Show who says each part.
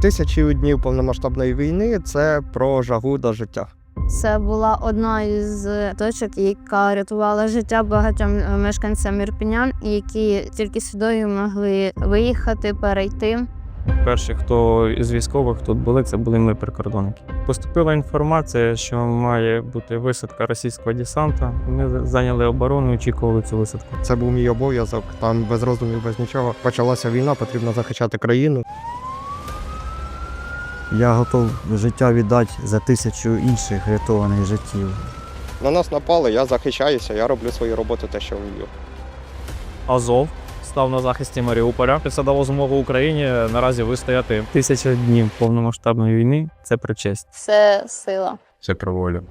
Speaker 1: Тисячі днів повномасштабної війни це про жагу до життя.
Speaker 2: Це була одна із точок, яка рятувала життя багатьом е, мешканцям Ірпінян, які тільки сюди могли виїхати, перейти.
Speaker 3: Перші, хто із військових тут були, це були ми прикордонники. Поступила інформація, що має бути висадка російського десанта. Ми зайняли оборону і очікували цю висадку.
Speaker 1: Це був мій обов'язок. Там без роздумів, без нічого. Почалася війна, потрібно захищати країну.
Speaker 4: Я готов життя віддати за тисячу інших рятованих життів.
Speaker 1: На нас напали, я захищаюся, я роблю свою роботу, те, що вмію.
Speaker 3: Азов став на захисті Маріуполя. Це дало змогу Україні наразі вистояти. Тисяча днів повномасштабної війни це про честь.
Speaker 2: Це сила.
Speaker 5: Це про волю.